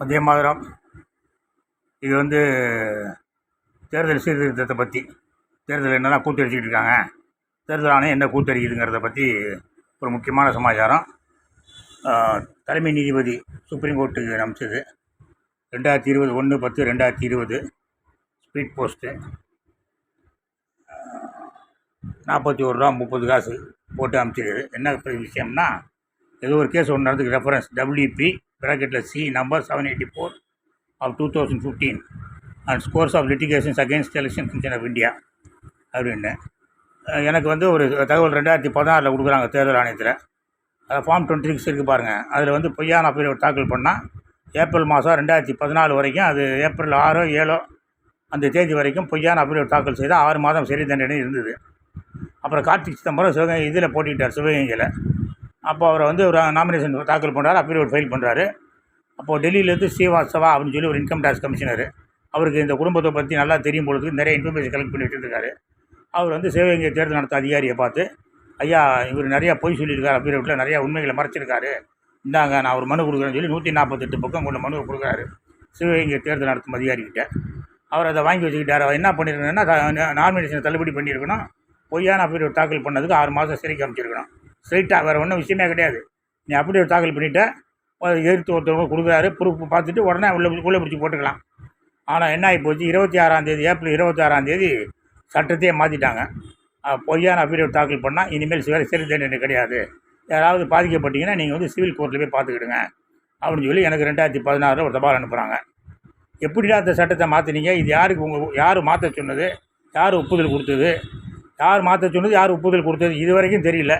வந்தே மாதிரம். இது வந்து தேர்தல் சீர்திருத்தத்தை பற்றி தேர்தல் என்னெல்லாம் கூத்தடிச்சிக்கிட்டு இருக்காங்க தேர்தல் ஆணையம் என்ன கூத்தடிக்குதுங்கிறத பற்றி ஒரு முக்கியமான சமாச்சாரம். தலைமை நீதிபதி சுப்ரீம் கோர்ட்டுக்கு அமைச்சது ரெண்டாயிரத்தி இருபது ஒன்று பத்து ரெண்டாயிரத்தி இருபது ஸ்பீட் போஸ்ட்டு நாற்பத்தி ஒரு ரூபா முப்பது காசு போட்டு அமைச்சிருக்குது என்ன விஷயம்னா ஏதோ ஒரு கேஸ் ஒன்று நடந்துக்கு reference WP பிராக்கெட்டில் C number seven eighty four of two thousand fifteen and scores of litigations against election commission of India அப்படின்னு. எனக்கு வந்து ஒரு தகவல் ரெண்டாயிரத்தி பதினாறில் கொடுக்குறாங்க தேர்தல் ஆணையத்தில். அது ஃபார்ம் டுவெண்ட்டி சிக்ஸ் இருக்குது பாருங்கள் அதில் வந்து பொய்யான அஃபிடவிட் தாக்கல் பண்ணால் ஏப்ரல் மாதம் ரெண்டாயிரத்தி பதினாலு வரைக்கும் அது ஏப்ரல் ஆறோ ஏழோ அந்த தேதி வரைக்கும் பொய்யான அஃபிடவிட் தாக்கல் செய்தால் ஆறு மாதம் சிறை தண்டனை இருந்தது. அப்புறம் கார்த்திக் சிதம்பரம் சிவகங்கை இதில் போட்டிக்கிட்டார் சிவகங்கையில். அப்போ அவரை வந்து ஒரு நாமினேஷன் தாக்கல் பண்ணுறாரு அஃபிடவிட் ஃபைல் பண்ணுறாரு அப்போது டெல்லியிலேருந்து ஸ்ரீவாஸ்தவா அப்படின்னு சொல்லி ஒரு இன்கம் டேக்ஸ் கமிஷனர் அவருக்கு இந்த குடும்பத்தை பற்றி நல்லா தெரியும் பொழுது நிறைய இன்ஃபர்மேஷன் கலெக்ட் பண்ணி வச்சுருக்காரு. அவர் வந்து சிவகங்கை தேர்தல் நடத்த அதிகாரியை பார்த்து ஐயா இவர் நிறையா பொய் சொல்லியிருக்காரு. அஃபிடவிட்டில் நிறையா உண்மைகளை மறைச்சிருக்காரு. இந்தாங்க நான் ஒரு மனு கொடுக்குறேன்னு சொல்லி நூற்றி நாற்பத்தெட்டு பக்கம் கொண்ட மனுவை கொடுக்குறாரு. சிவகங்கை தேர்தல் நடத்தும் அதிகாரிகிட்ட. அவர் அதை வாங்கி வச்சுக்கிட்டார். அவர் என்ன பண்ணியிருக்கணும்னா நாமினேஷனை தள்ளுபடி பண்ணியிருக்கணும். பொய்யான அஃபிடவிட் தாக்கல் பண்ணதுக்கு ஆறு மாதம் சிறைக்கு அமைச்சிருக்கணும் ஸ்ட்ரைட்டாக வேறு ஒன்றும் விஷயமே கிடையாது. நீ அஃபிடவிட் தாக்கல் பண்ணிவிட்ட எதிர்த்து ஒருத்தவங்க கொடுக்குறாரு ப்ரூஃப் பார்த்துட்டு உடனே உள்ள உள்ளே பிடிச்சி போட்டுக்கலாம். ஆனால் என்ன ஆகி போச்சு? இருபத்தி ஆறாம் தேதி ஏப்ரல் இருபத்தி ஆறாந்தேதி சட்டத்தையே மாற்றிட்டாங்க பொய்யான அஃபிடேவிட் தாக்கல் பண்ணால் இனிமேல் சிறை சிறு தண்டனை கிடையாது. யாராவது பாதிக்கப்பட்டீங்கன்னா நீங்கள் வந்து சிவில் கோர்ட்டில் போய் பார்த்துக்கிடுங்க. அப்படின்னு சொல்லி எனக்கு ரெண்டாயிரத்தி பதினாறில் ஒரு தபால் அனுப்புகிறாங்க எப்படிடா அந்த சட்டத்தை மாற்றினீங்க இது யாருக்கு உங்கள் யார் மாற்ற சொன்னது? யார் ஒப்புதல் கொடுத்தது? யார் மாற்ற சொன்னது? யார் ஒப்புதல் கொடுத்தது? இது வரைக்கும் தெரியல.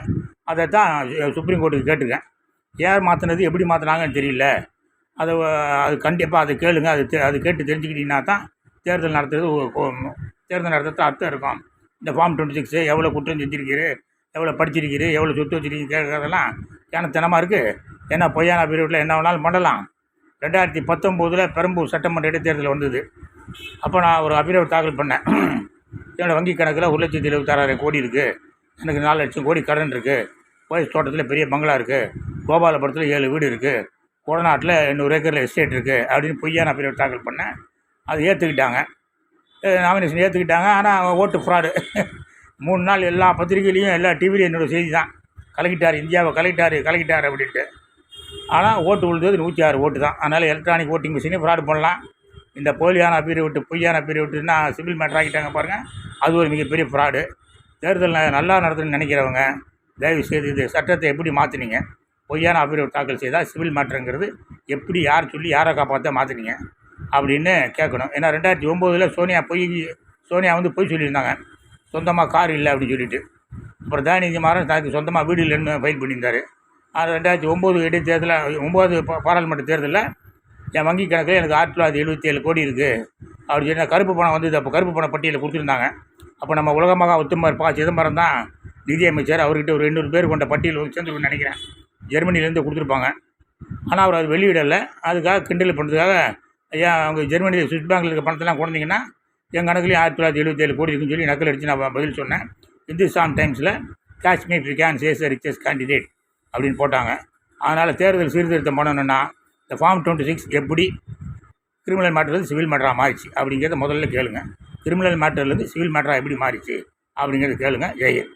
அதை தான் சுப்ரீம் கோர்ட்டுக்கு கேட்டுக்கேன் யார் மாற்றினது எப்படி மாற்றினாங்கன்னு தெரியல. அதை அது கண்டிப்பாக அதை கேளுங்க. அது தெ- அது கேட்டு தெரிஞ்சுக்கிட்டீங்கன்னா தான் தேர்தல் நடத்துறது தேர்தல் நடத்துறது அர்த்தம் இருக்கும். இந்த ஃபார்ம் டுவெண்ட்டி சிக்ஸு எவ்வளோ குற்றம் செஞ்சிருக்கீரு எவ்வளோ படிச்சிருக்கீரு எவ்வளோ சொத்து வச்சிருக்கீங்க கேட்கறதெல்லாம் தினத்தனமாக இருக்குது ஏன்னா பொய்யான பீரியடில் என்ன வேணாலும் பண்ணலாம். ரெண்டாயிரத்தி பத்தொம்போதில் பெரம்பூர் சட்டமன்ற இடைத்தேர்தல் வந்தது. அப்போ நான் ஒரு அபிரேவ் தாக்கல் பண்ணேன். என்னோடய வங்கி கணக்கில் ஒரு லட்சத்தி எழுபத்தாறாயிரம் கோடி இருக்குது எனக்கு நாலு லட்சம் கோடி கடன் இருக்குது போயஸ் தோட்டத்தில் பெரிய பங்களா இருக்குது கோபாலபுரத்தில் ஏழு வீடு இருக்குது கொடநாட்டில் எண்ணூறு ஏக்கரில் எஸ்டேட் இருக்குது அப்படின்னு பொய்யா நான் பெரிய தாக்கல் பண்ணேன் அது ஏற்றுக்கிட்டாங்க நாமினேஷன் ஏற்றுக்கிட்டாங்க ஆனால் ஓட்டு ஃப்ராடு மூணு நாள் எல்லா பத்திரிகையிலையும் எல்லா டிவிலையும் என்னோடய செய்தி தான். கலக்கிட்டார் இந்தியாவை கலக்கிட்டார் கலக்கிட்டார் அப்படின்ட்டு. ஆனால் ஓட்டு விழுந்தது நூற்றி ஆறு ஓட்டு தான். அதனால் எலக்ட்ரானிக் ஓட்டிங் மிஷினே ஃப்ராட் பண்ணலாம். இந்த போலியான விட்டு பொய்யான விட்டுன்னா சிவில் மேட்ரு ஆகிட்டாங்க பாருங்கள் அது ஒரு மிகப்பெரிய ஃப்ராடு தேர்தல் நல்லா நடத்துன்னு நினைக்கிறவங்க தயவு செய்து இது சட்டத்தை எப்படி மாற்றினீங்க பொய்யான அபிரேட் தாக்கல் செய்தால் சிவில் மாற்றங்கிறது எப்படி யார் சொல்லி யாரை காப்பாற்ற மாற்றினீங்க அப்படின்னு கேட்கணும். ஏன்னா ரெண்டாயிரத்தி ஒம்போதில் சோனியா பொய் சோனியா வந்து பொய் சொல்லியிருந்தாங்க. சொந்தமாக கார் இல்லை அப்படின்னு சொல்லிட்டு. அப்புறம் தயாநிதி மாறன் தனக்கு சொந்தமாக வீடு இல்லைன்னு ஃபைல் பண்ணியிருந்தார். அது ரெண்டாயிரத்தி ஒம்பது இடைத்தேர்தலில் ஒம்பது பாராளுமன்ற தேர்தலில் என் வங்கி கணக்கில் எனக்கு ஆயிரத்தி தொள்ளாயிரத்தி எழுபத்தி ஏழு கோடி இருக்குது அப்படி சொல்லி கருப்பு பணம் வந்தது. அப்போ கருப்பு பணம் பட்டியலில் கொடுத்துருந்தாங்க. அப்போ நம்ம உலகமாக ஒத்துமர் பா சிதம்பரம் தான் நிதியமைச்சர் அவர்கிட்ட ஒரு எண்ணூறு பேர் கொண்ட பட்டியல் வந்து சேர்ந்துருக்குன்னு நினைக்கிறேன். ஜெர்மனிலேருந்து கொடுத்துருப்பாங்க. ஆனால் அவர் அது வெளியிடலை. அதுக்காக கிண்டல் பண்ணுறதுக்காக ஐயா அவங்க ஜெர்மனியில் சுவிஸ் பேங்கில் இருக்க பணத்தெல்லாம் கொண்டீங்கன்னா என் கணக்குலேயும் ஆயிரத்தி தொள்ளாயிரத்தி எழுபத்தி ஏழு கோடி இருக்குன்னு சொல்லி நக்கல் அடித்து நான் பதில் சொன்னேன். இந்துஸ்தான் டைம்ஸில் Kashmir can chase riches candidate அப்படின்னு போட்டாங்க. அதனால் தேர்தல் சீர்திருத்தம் பண்ணணும்னா இந்த ஃபார்ம் டுவெண்ட்டி சிக்ஸ் எப்படி கிரிமினல் மேட்டர்லேருந்து சிவில் மேட்டராக மாறிச்சு அப்படிங்கிறத முதல்ல கேளுங்க. கிரிமினல் மேட்டர்லேருந்து சிவில் மேட்டராக எப்படி மாறிச்சு அப்படிங்கிறத கேளுங்க. ஜெயர்